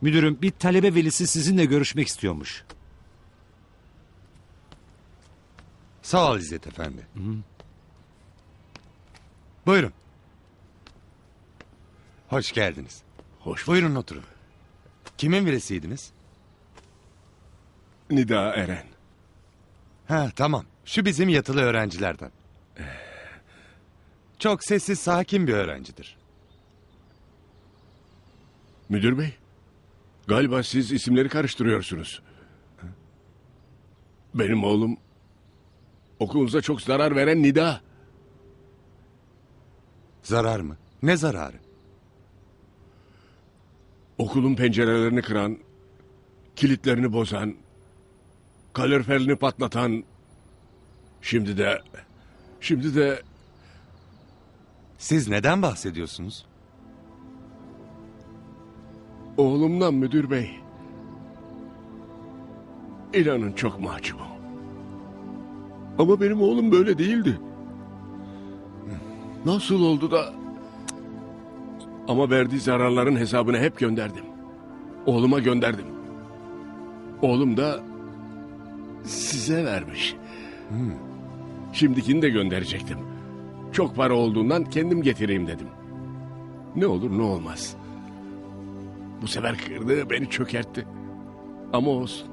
Müdürüm bir talebe velisi sizinle görüşmek istiyormuş. Sağ ol İzzet Efendi. Buyurun. Hoş geldiniz. Hoş Buyurun oturun. Kimin birisiydiniz? Nida Eren. Ha tamam. Şu bizim yatılı öğrencilerden. Çok sessiz, sakin bir öğrencidir. Müdür bey. Galiba siz isimleri karıştırıyorsunuz. Benim oğlum okulunuza çok zarar veren Nida. Zarar mı? Ne zararı? Okulun pencerelerini kıran, kilitlerini bozan, kaloriferini patlatan, şimdi de, şimdi de Siz neden bahsediyorsunuz? Oğlumdan müdür bey. İnanın çok mahcubum. Ama benim oğlum böyle değildi. Nasıl oldu da... Ama verdiği zararların hesabını hep gönderdim. Oğluma gönderdim. Oğlum da size vermiş. Şimdikini de gönderecektim. Çok para olduğundan kendim getireyim dedim. Ne olur ne olmaz. Bu sefer kırdı beni çökertti. Ama olsun.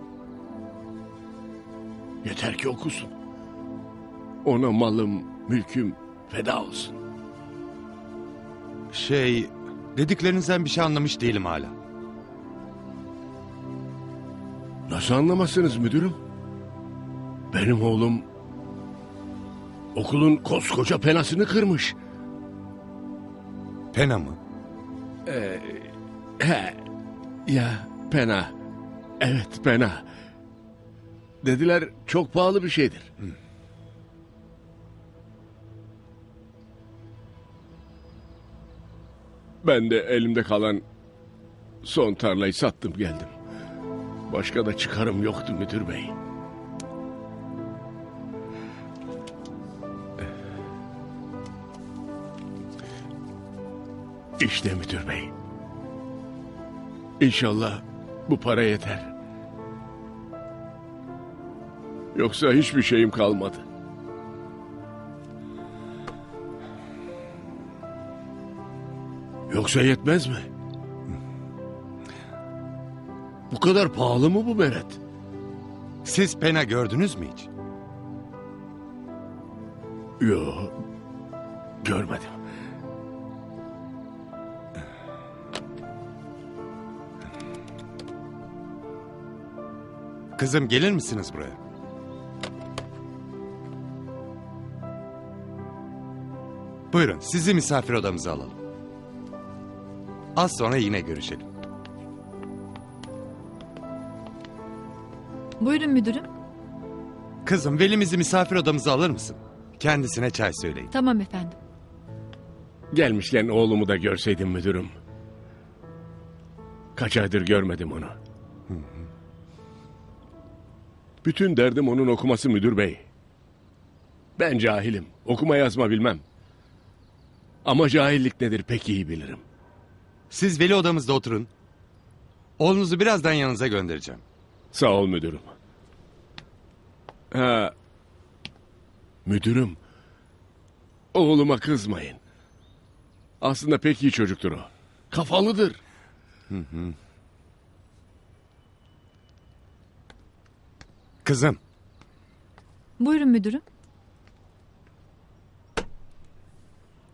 Yeter ki okusun. Ona malım, mülküm feda olsun. Şey, dediklerinizden bir şey anlamış değilim hala. Nasıl anlamazsınız müdürüm? Benim oğlum okulun koskoca penasını kırmış. Pena mı? He, ya pena. Evet pena. Dediler çok pahalı bir şeydir. Ben de elimde kalan son tarlayı sattım geldim. Başka da çıkarım yoktu müdür bey. İşte müdür bey. İnşallah bu para yeter. Yoksa hiçbir şeyim kalmadı. Yoksa yetmez mi? Bu kadar pahalı mı bu meret? Siz pena gördünüz mü hiç? Yo, görmedim. Kızım gelir misiniz buraya? Buyurun sizi misafir odamıza alalım. Az sonra yine görüşelim. Buyurun müdürüm. Kızım velimizi misafir odamıza alır mısın? Kendisine çay söyleyin. Tamam efendim. Gelmişken oğlumu da görseydim müdürüm. Kaç aydır görmedim onu. Bütün derdim onun okuması müdür bey. Ben cahilim. Okuma yazma bilmem. Ama cahillik nedir pek iyi bilirim. Siz veli odamızda oturun. Oğlunuzu birazdan yanınıza göndereceğim. Sağ ol müdürüm. Ha, müdürüm. Oğluma kızmayın. Aslında pek iyi çocuktur o. Kafalıdır. Kızım Buyurun müdürüm.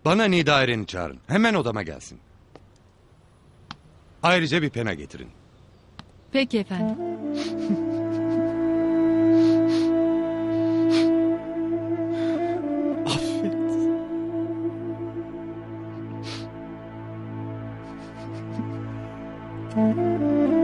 bana Nida Eren'i çağırın. Hemen odama gelsin. Ayrıca bir pena getirin. Peki efendim.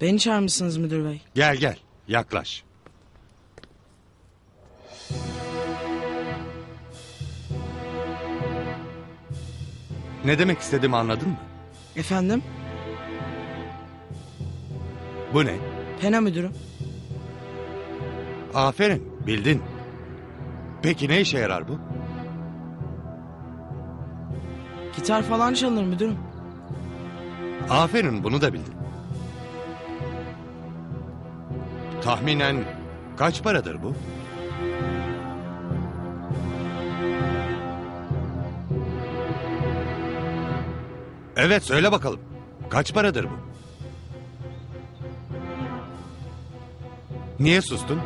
Beni çağırmışsınız müdür bey. Gel gel yaklaş. Ne demek istediğimi anladın mı? Efendim? Bu ne? Pena müdürüm. Aferin bildin. Peki ne işe yarar bu? Gitar falan çalınır müdürüm. Aferin bunu da bildin. Tahminen kaç paradır bu? Evet, söyle bakalım. Kaç paradır bu? Niye sustun?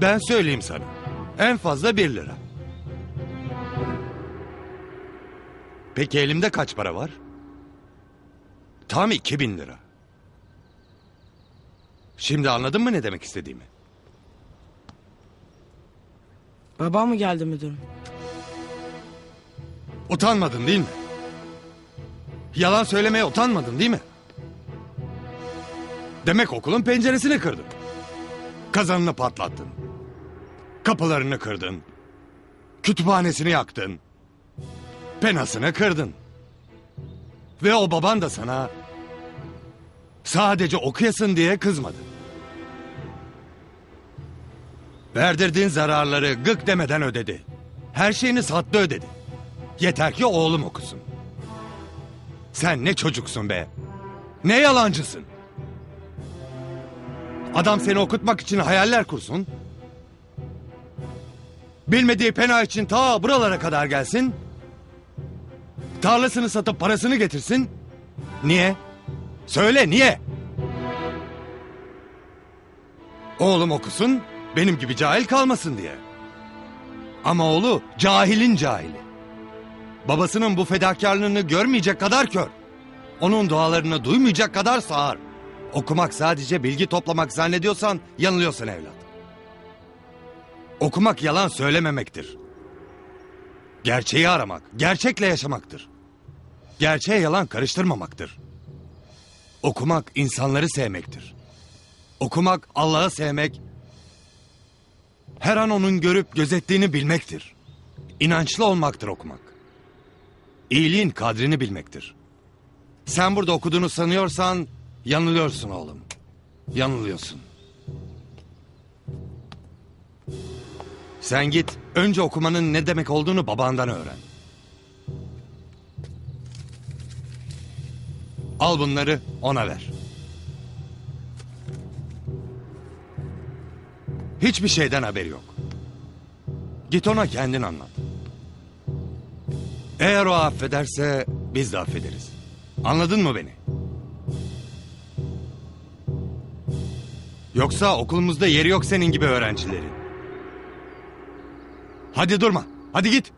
Ben söyleyeyim sana. En fazla bir lira. Peki elimde kaç para var? Tam iki bin lira. Şimdi anladın mı ne demek istediğimi? Babam mı geldi müdürüm? Utanmadın değil mi? Yalan söylemeye utanmadın değil mi? Demek okulun penceresini kırdın. Kazanını patlattın. Kapılarını kırdın. Kütüphanesini yaktın. Penasını kırdın. Ve o baban da sana sadece okuyasın diye kızmadı. Verdirdiğin zararları gık demeden ödedi. Her şeyini sattı ödedi. Yeter ki oğlum okusun. Sen ne çocuksun be. Ne yalancısın. Adam seni okutmak için hayaller kursun. Bilmediği pena için ta buralara kadar gelsin. Tarlasını satıp parasını getirsin. Niye? Söyle niye? Oğlum okusun, benim gibi cahil kalmasın diye. Ama oğlu cahilin cahili. Babasının bu fedakarlığını görmeyecek kadar kör. Onun dualarını duymayacak kadar sağır. Okumak sadece bilgi toplamak zannediyorsan yanılıyorsun evlat. Okumak yalan söylememektir. Gerçeği aramak, gerçekle yaşamaktır. Gerçeğe yalan karıştırmamaktır. Okumak insanları sevmektir. Okumak Allah'ı sevmek, her an onun görüp gözettiğini bilmektir. İnançlı olmaktır okumak. İyiliğin kadrini bilmektir. Sen burada okuduğunu sanıyorsan yanılıyorsun oğlum. Yanılıyorsun. Sen git önce okumanın ne demek olduğunu babandan öğren. Al bunları ona ver. Hiçbir şeyden haberi yok. Git ona kendin anlat. Eğer o affederse biz de affederiz. Anladın mı beni? Yoksa okulumuzda yeri yok senin gibi öğrencilerin. Hadi durma. Hadi git.